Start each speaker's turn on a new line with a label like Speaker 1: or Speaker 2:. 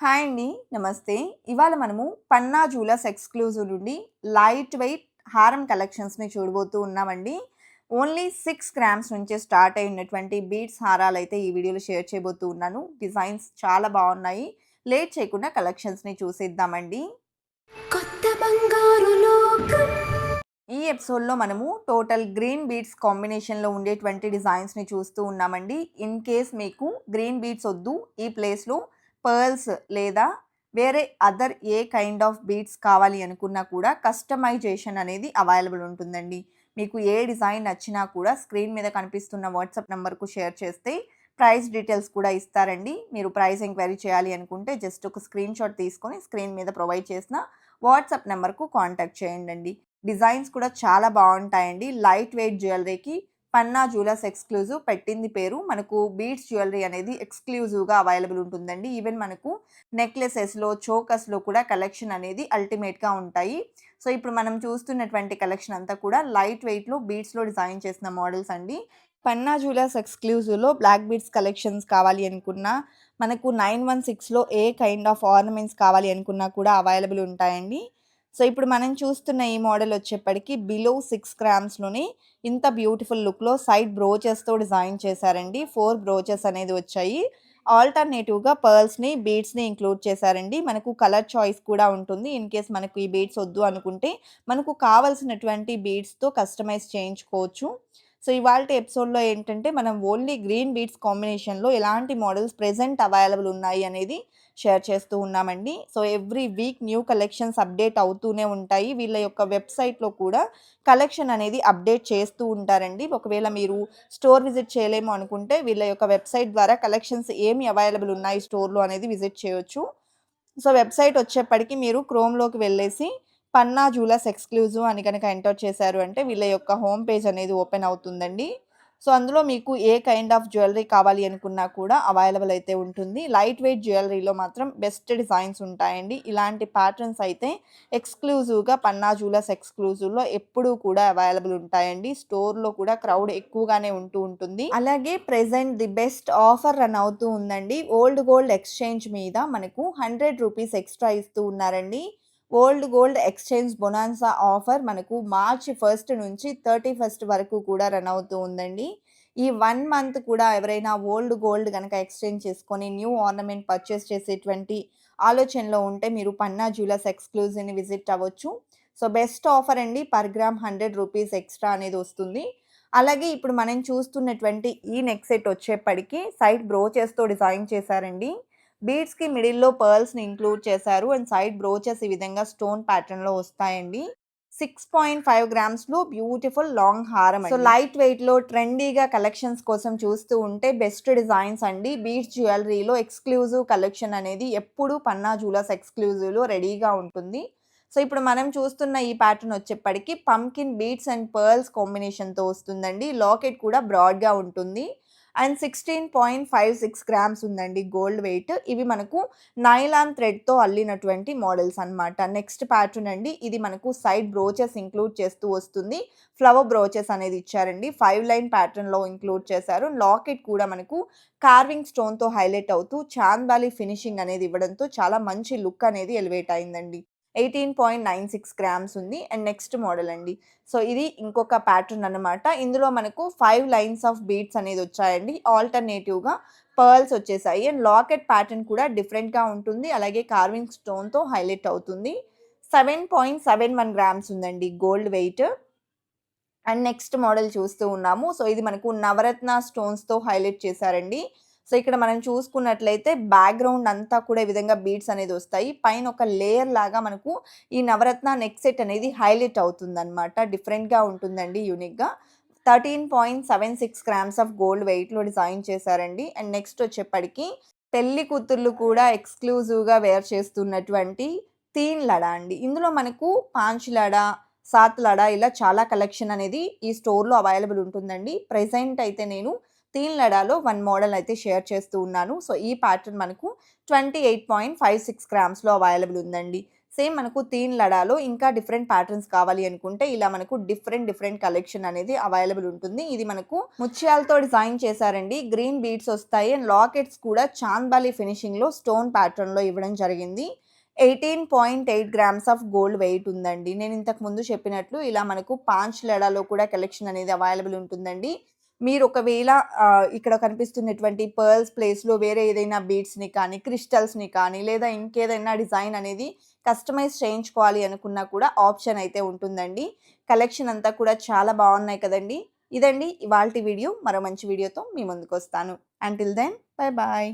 Speaker 1: Hi అండి నమస్తే. ఇవాళ మనము పన్నా జ్యువెలర్స్ ఎక్స్క్లూజివ్ నుండి లైట్ వెయిట్ హారం కలెక్షన్స్ని చూడబోతూ ఉన్నామండి. ఓన్లీ సిక్స్ గ్రామ్స్ నుంచే స్టార్ట్ అయి ఉన్నటువంటి బీడ్స్ హారాలు అయితే ఈ వీడియోలో షేర్ చేయబోతూ ఉన్నాను. డిజైన్స్ చాలా బాగున్నాయి. లేట్ చేయకుండా కలెక్షన్స్ని చూసేద్దామండి.
Speaker 2: కొత్త బంగారు లోకం.
Speaker 1: ఈ ఎపిసోడ్లో మనము టోటల్ గ్రీన్ బీడ్స్ కాంబినేషన్లో ఉండేటువంటి డిజైన్స్ని చూస్తూ ఉన్నామండి. ఇన్ కేస్ మీకు గ్రీన్ బీడ్స్ వద్దు ఈ ప్లేస్లో పర్ల్స్ లేదా వేరే other a kind of beads కావాలి అనుకున్నా కూడా కస్టమైజేషన్ అనేది అవైలబుల్ ఉంటుందండి. మీకు ఏ డిజైన్ నచ్చినా కూడా స్క్రీన్ మీద కనిపిస్తున్న వాట్సాప్ నెంబర్కు షేర్ చేస్తే ప్రైస్ డీటెయిల్స్ కూడా ఇస్తారండి. మీరు ప్రైస్ ఎంక్వైరీ చేయాలి అనుకుంటే జస్ట్ ఒక స్క్రీన్ షాట్ తీసుకొని స్క్రీన్ మీద ప్రొవైడ్ చేసిన వాట్సాప్ నెంబర్కు కాంటాక్ట్ చేయండి డిజైన్స్ కూడా చాలా బాగుంటాయండి. లైట్ వెయిట్ జ్యువెలరీకి పన్నా జ్యువెలర్స్ ఎక్స్క్లూజివ్ పెట్టింది పేరు. మనకు బీడ్స్ జ్యువెలరీ అనేది ఎక్స్క్లూజివ్గా అవైలబుల్ ఉంటుందండి. ఈవెన్ మనకు నెక్లెసెస్లో చోకస్లో కూడా కలెక్షన్ అనేది అల్టిమేట్గా ఉంటాయి. సో ఇప్పుడు మనం చూస్తున్నటువంటి కలెక్షన్ అంతా కూడా లైట్ వెయిట్లో బీడ్స్లో డిజైన్ చేసిన మోడల్స్ అండి. పన్నా జ్యువెలర్స్ ఎక్స్క్లూజివ్లో బ్లాక్ బీడ్స్ కలెక్షన్స్ కావాలి అనుకున్నా మనకు నైన్ వన్ సిక్స్లో ఏ కైండ్ ఆఫ్ ఆర్నమెంట్స్ కావాలి అనుకున్నా కూడా అవైలబుల్ ఉంటాయండి. సో ఇప్పుడు మనం చూస్తున్న ఈ మోడల్ వచ్చేప్పటికి బిలో సిక్స్ గ్రామ్స్లోని ఇంత బ్యూటిఫుల్ లుక్లో సైడ్ బ్రోచెస్తో డిజైన్ చేశారండి. ఫోర్ బ్రోచెస్ అనేది వచ్చాయి. ఆల్టర్నేటివ్గా పర్ల్స్ని బీడ్స్ని ఇంక్లూడ్ చేశారండి. మనకు కలర్ చాయిస్ కూడా ఉంటుంది. ఇన్ కేస్ మనకు ఈ బీడ్స్ వద్దు అనుకుంటే మనకు కావలసినటువంటి బీడ్స్తో కస్టమైజ్ చేయించుకోవచ్చు. సో ఇవాళ ఎపిసోడ్లో ఏంటంటే మనం ఓన్లీ గ్రీన్ బీట్స్ కాంబినేషన్లో ఎలాంటి మోడల్స్ ప్రెజెంట్ అవైలబుల్ ఉన్నాయి అనేది షేర్ చేస్తూ ఉన్నామండి. So every week new collections update అవుతూనే ఉంటాయి. వీళ్ళ యొక్క వెబ్సైట్లో కూడా కలెక్షన్ అనేది అప్డేట్ చేస్తూ ఉంటారండి. ఒకవేళ మీరు స్టోర్ విజిట్ చేయలేము అనుకుంటే వీళ్ళ యొక్క వెబ్సైట్ ద్వారా కలెక్షన్స్ ఏమి అవైలబుల్ ఉన్నాయి స్టోర్లో అనేది విజిట్ చేయొచ్చు. సో వెబ్సైట్ వచ్చేప్పటికి మీరు క్రోమ్లోకి వెళ్ళేసి పన్నా జూలస్ ఎక్స్క్లూజివ్ అని కనుక ఎంటర్ చేశారు అంటే వీళ్ళ యొక్క హోమ్ పేజ్ అనేది ఓపెన్ అవుతుందండి. సో అందులో మీకు ఏ కైండ్ ఆఫ్ జ్యువెలరీ కావాలి అనుకున్నా కూడా అవైలబుల్ అయితే ఉంటుంది. లైట్ వెయిట్ జ్యువెలరీలో మాత్రం బెస్ట్ డిజైన్స్ ఉంటాయండి. ఇలాంటి ప్యాటర్న్స్ అయితే ఎక్స్క్లూజివ్గా పన్నా జ్యూలర్స్ ఎక్స్క్లూజివ్లో ఎప్పుడూ కూడా అవైలబుల్ ఉంటాయండి. స్టోర్లో కూడా క్రౌడ్ ఎక్కువగానే ఉంటూ ఉంటుంది. అలాగే present the best offer run అవుతూ ఉందండి. ఓల్డ్ గోల్డ్ ఎక్స్చేంజ్ మీద మనకు హండ్రెడ్ రూపీస్ ఎక్స్ట్రా ఇస్తూ ఉన్నారండి. Old gold exchange bonanza offer మనకు మార్చి ఫస్ట్ నుంచి థర్టీ ఫస్ట్ వరకు కూడా రన్ అవుతూ ఉందండి. ఈ వన్ మంత్ కూడా ఎవరైనా ఓల్డ్ గోల్డ్ కనుక ఎక్స్చేంజ్ చేసుకొని న్యూ ఆర్నమెంట్ పర్చేస్ చేసేటువంటి ఆలోచనలో ఉంటే మీరు పన్నా జ్యువెలర్స్ ఎక్స్క్లూజివ్ని విజిట్ అవ్వచ్చు. సో బెస్ట్ ఆఫర్ అండి. Per gram hundred rupees extra అనేది వస్తుంది. అలాగే ఇప్పుడు మనం చూస్తున్నటువంటి ఈ నెక్ సెట్ వచ్చేప్పటికి సైట్ బ్రోచెస్తో డిజైన్ చేశారండి. బీడ్స్కి మిడిల్లో పర్ల్స్ని ఇంక్లూడ్ చేశారు. అండ్ సైడ్ బ్రోచెస్ ఈ విధంగా స్టోన్ ప్యాటర్న్లో వస్తాయండి. సిక్స్ పాయింట్ ఫైవ్ గ్రామ్స్లో బ్యూటిఫుల్ లాంగ్ హారం సో లైట్ వెయిట్లో ట్రెండీగా కలెక్షన్స్ కోసం చూస్తూ ఉంటే బెస్ట్ డిజైన్స్ అండి. బీడ్స్ జ్యువెలరీలో ఎక్స్క్లూజివ్ కలెక్షన్ అనేది ఎప్పుడు పన్నా జ్యువెలర్స్ ఎక్స్క్లూజివ్లో రెడీగా ఉంటుంది. సో ఇప్పుడు మనం చూస్తున్న ఈ ప్యాటర్న్ వచ్చేప్పటికి పంకిన్ బీడ్స్ అండ్ పర్ల్స్ కాంబినేషన్తో వస్తుందండి. లాకెట్ కూడా బ్రాడ్గా ఉంటుంది. And sixteen point five six grams ఉందండి గోల్డ్ వెయిట్. ఇవి మనకు నైలాన్ థ్రెడ్తో అల్లినటువంటి మోడల్స్ అనమాట నెక్స్ట్ ప్యాటర్న్ అండి ఇది మనకు సైడ్ బ్రోచెస్ ఇంక్లూడ్ చేస్తూ వస్తుంది. ఫ్లవర్ బ్రోచెస్ అనేది ఇచ్చారండి. ఫైవ్ లైన్ ప్యాటర్న్లో ఇంక్లూడ్ చేశారు. లాకెట్ కూడా మనకు కార్వింగ్ స్టోన్తో హైలైట్ అవుతూ చాందాలి ఫినిషింగ్ అనేది ఇవ్వడంతో చాలా మంచి లుక్ అనేది ఎలివేట్ అయిందండి. Eighteen point nine six grams ఉంది. అండ్ నెక్స్ట్ మోడల్ అండి. సో ఇది ఇంకొక ప్యాటర్న్ అనమాట ఇందులో మనకు ఫైవ్ లైన్స్ ఆఫ్ బీట్స్ అనేది వచ్చాయండి. ఆల్టర్నేటివ్గా పర్ల్స్ వచ్చేసాయి. అండ్ లాకెట్ ప్యాటర్న్ కూడా డిఫరెంట్గా ఉంటుంది. అలాగే కార్వింగ్ స్టోన్తో హైలైట్ అవుతుంది. Seven point seven one grams ఉందండి gold weight and next model చూస్తూ ఉన్నాము. సో ఇది మనకు నవరత్న స్టోన్స్తో హైలైట్ చేశారండి. సో ఇక్కడ మనం చూసుకున్నట్లయితే బ్యాక్గ్రౌండ్ అంతా కూడా ఈ విధంగా బీడ్స్ అనేది వస్తాయి. పైన ఒక లేయర్ లాగా మనకు ఈ నవరత్న నెక్ సెట్ అనేది హైలైట్ అవుతుంది అనమాట డిఫరెంట్గా ఉంటుందండి యూనిక్గా thirteen point seven six grams of gold వెయిట్లో డిజైన్ చేశారండి. అండ్ నెక్స్ట్ వచ్చేప్పటికి పెళ్ళి కూతుర్లు కూడా ఎక్స్క్లూజివ్గా వేర్ చేస్తున్నటువంటి తీన్ లడా అండి. ఇందులో మనకు పాంచ్ లడా సాత్ లడా ఇలా చాలా కలెక్షన్ అనేది ఈ స్టోర్లో అవైలబుల్ ఉంటుందండి. ప్రెసెంట్ అయితే నేను తీన్ లడాలో వన్ మోడల్ అయితే షేర్ చేస్తూ ఉన్నాను. సో ఈ ప్యాటర్న్ మనకు twenty eight point five six గ్రామ్స్లో available ఉందండి. సేమ్ మనకు తీన్ లడాలో ఇంకా డిఫరెంట్ ప్యాటర్న్స్ కావాలి అనుకుంటే ఇలా మనకు డిఫరెంట్ డిఫరెంట్ కలెక్షన్ అనేది అవైలబుల్ ఉంటుంది. ఇది మనకు ముత్యాలతో డిజైన్ చేశారండి. గ్రీన్ బీడ్స్ వస్తాయి అండ్ లాకెట్స్ కూడా చాంద్బాలి ఫినిషింగ్లో స్టోన్ ప్యాటర్న్లో ఇవ్వడం జరిగింది. Eighteen point eight grams of gold weight ఉందండి. నేను ఇంతకు ముందు చెప్పినట్లు ఇలా మనకు పాంచ్ లడాలో కూడా కలెక్షన్ అనేది అవైలబుల్ ఉంటుందండి. మీరు ఒకవేళ ఇక్కడ కనిపిస్తున్నటువంటి పర్ల్స్ ప్లేస్లో వేరే ఏదైనా బీడ్స్ని కానీ క్రిస్టల్స్ని కానీ లేదా ఇంకేదైనా డిజైన్ అనేది కస్టమైజ్ చేయించుకోవాలి అనుకున్నా కూడా ఆప్షన్ అయితే ఉంటుందండి. కలెక్షన్ అంతా కూడా చాలా బాగున్నాయి కదండి. ఇదండి ఇవాల్టి వీడియో. మరో మంచి వీడియోతో మీ ముందుకు వస్తాను అంటిల్ దెన్ బై బాయ్